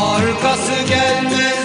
arkası gelmez.